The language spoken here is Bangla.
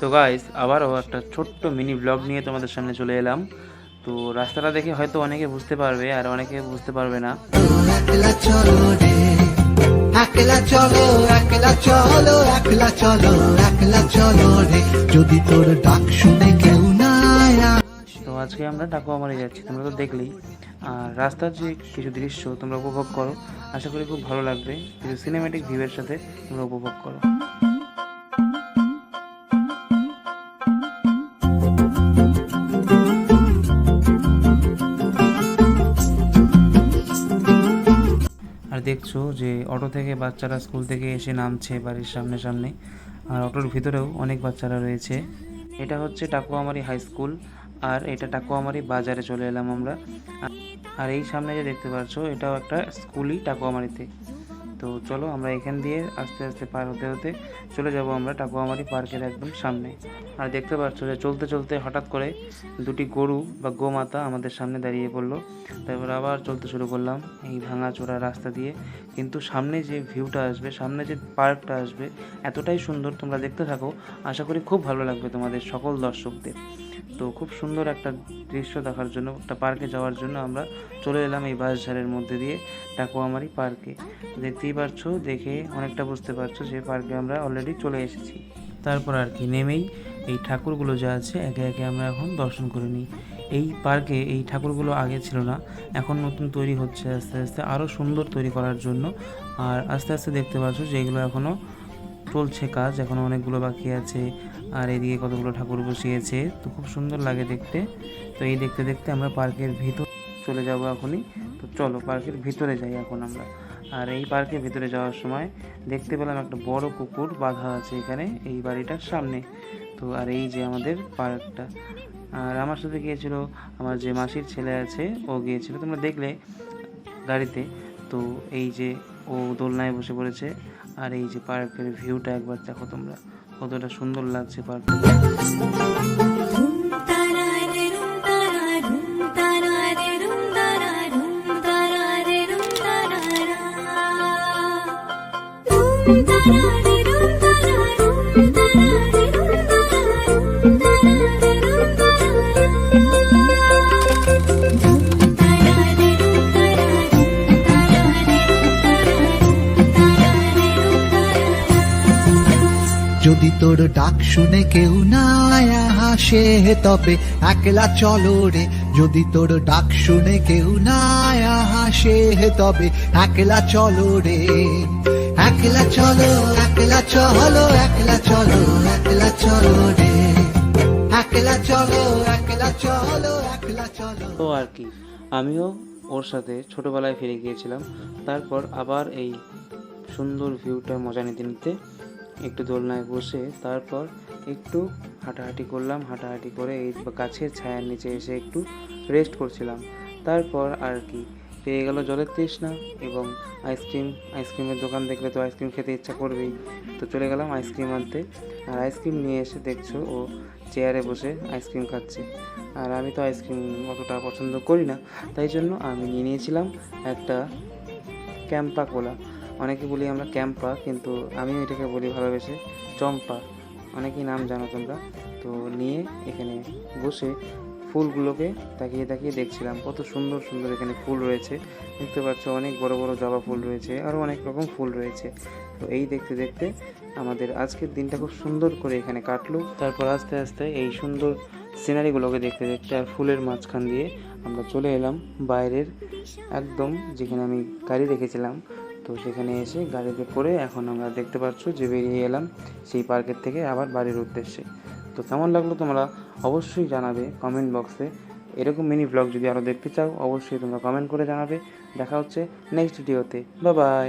তো গাইস আবারও একটা ছোট্ট মিনি ব্লগ নিয়ে তোমাদের সামনে চলে এলাম। তো রাস্তাটা দেখে হয়তো অনেকে বুঝতে পারবে আর অনেকে বুঝতে পারবে না। একলা চলো একলা চলো একলা চলো একলা চলো রে। যদি তোর ডাক শুনে কেউ না তো আজকে আমরা টাকুয়ামারি যাচ্ছি তোমরা তো দেখলেই। আর রাস্তার যে কিছু দৃশ্য তোমরা উপভোগ করো। আশা করি খুব ভালো লাগবে। কিছু সিনেমেটিক ভিউয়ের সাথে তোমরা উপভোগ করো। দেখছ যে অটো থেকে বাচ্চারা স্কুল থেকে এসে নামছে বাড়ির সামনে সামনে। আর অটোর ভিতরেও অনেক বাচ্চারা রয়েছে। এটা হচ্ছে টাকুয়ামারি হাই স্কুল। আর এটা টাকুয়ামারি বাজারে চলে এলাম আমরা। আর- এই সামনে যে দেখতে পাচ্ছ, এটাও একটা স্কুলই টাকুয়ামারিতে। তো চলো আমরা এখান দিয়ে আস্তে আস্তে পার হতে হতে চলে যাব আমরা টাকুয়ামারি পার্কের একদম সামনে। আর দেখতে পাচ্ছ যে চলতে চলতে হঠাৎ করে দুটি গরু বা গোমাতা আমাদের সামনে দাঁড়িয়ে পড়ল। তারপর আবার চলতে শুরু করলাম এই ভাঙাচোরা রাস্তা দিয়ে। কিন্তু সামনে যে ভিউটা আসবে, সামনে যে পার্কটা আসবে, এতটাই সুন্দর তোমরা দেখতে থাকো। আশা করি খুব ভালো লাগবে তোমাদের সকল দর্শকদের। তো খুব সুন্দর একটা দৃশ্য দেখার জন্য, একটা পার্কে যাওয়ার জন্য আমরা চলে এলাম এই বাঁশঝাড়ের মধ্যে দিয়ে টাকুয়ামারি পার্কে দেখতেই পারছ, দেখে অনেকটা বুঝতে পারছ যে পার্কে আমরা অলরেডি চলে এসেছি। তারপর আর কি নেমেই এই ঠাকুরগুলো যা আছে, একে একে আমরা এখন দর্শন করে নিই। এই পার্কে এই ঠাকুরগুলো আগে ছিল না, এখন নতুন তৈরি হচ্ছে আস্তে আস্তে আরও সুন্দর তৈরি করার জন্য। আর আস্তে আস্তে দেখতে পাচ্ছ যে এগুলো এখনও চলছে কাজ এখনও অনেকগুলো বাকি আছে। আর এদিকে কতগুলো ঠাকুর বসিয়েছে, তো খুব সুন্দর লাগে দেখতে। তো এই দেখতে দেখতে আমরা পার্কের ভিতর চলে যাব এখনই। তো চলো, পার্কের ভিতরে যাই এখন আমরা। আর এই পার্কের ভিতরে যাওয়ার সময় দেখতে পেলাম একটা বড় কুকুর বাঁধা আছে এখানে, এই বাড়িটার সামনে। তো আর এই যে আমাদের পার্কটা। আর আমার সাথে গিয়েছিল আমার যে মাসির ছেলে আছে, ও গিয়েছিল। তোমরা দেখলে গাড়িতে। তো এই যে ও দোলনায় বসে পড়েছে। আর এই যে পার্কের ভিউটা একবার দেখো তোমরা। কতটা সুন্দর লাগছে পার্কটা। যদি তোর ডাক শুনে কেউ না আসে তবে একলা চলো রে। যদি তোর ডাক শুনে কেউ না আসে তবে একলা চলো রে। একলা চলো একলা চলো একলা চলো একলা চলো রে। একলা চলো একলা চলো একলা চলো। তো আর কি, আমিও ওর সাথে ছোটবেলায় ফিরে গিয়েছিলাম। তারপর আবার এই সুন্দর ভিউটা মজা নিতে নিতে একটু দোলনায় বসে তারপর একটু হাঁটাহাঁটি করলাম। হাঁটাহাঁটি করে এই গাছের ছায়ার নিচে এসে একটু রেস্ট করছিলাম। তারপর আর কি, পেয়ে গেল জলের তৃষ্ণা এবং আইসক্রিম আইসক্রিমের দোকান দেখলে তো আইসক্রিম খেতে ইচ্ছা করবেই। তো চলে গেলাম আইসক্রিম আনতে। আর আইসক্রিম নিয়ে এসে দেখছ ও চেয়ারে বসে আইসক্রিম খাচ্ছে। আর আমি তো আইসক্রিম অতটা পছন্দ করি না। তাই জন্য আমি নিয়ে নিয়েছিলাম একটা ক্যাম্পা কোলা অনেকে বলি আমরা ক্যাম্পা, কিন্তু আমি এটাকে বলি ভালোবেসে চম্পা। অনেকেই নাম জানো তোমরা। তো নিয়ে এখানে বসে ফুলগুলোকে তাকিয়ে তাকিয়ে দেখছিলাম। কত সুন্দর সুন্দর এখানে ফুল রয়েছে। দেখতে পাচ্ছ অনেক বড় বড় জবা ফুল রয়েছে আরও অনেক রকম ফুল রয়েছে। তো এই দেখতে দেখতে আমাদের আজকের দিনটা খুব সুন্দর করে এখানে কাটলো। তারপর আস্তে আস্তে এই সুন্দর সিনারিগুলোকে দেখতে দেখতে আর ফুলের মাঝখান দিয়ে আমরা চলে এলাম বাইরের একদম যেখানে আমি গাড়ি রেখেছিলাম। তো সেখানে এসে গাড়িতে করে এখন আমরা দেখতে পাচ্ছ যে বেরিয়ে এলাম সেই পার্কের থেকে আবার বাড়ির উদ্দেশ্যে। তো কেমন লাগল তোমরা অবশ্যই জানাবে কমেন্ট বক্সে এরকম মিনি ব্লগ যদি আরও দেখতে চাও, অবশ্যই তোমরা কমেন্ট করে জানাবে। দেখা হচ্ছে নেক্সট ভিডিওতে বা বাই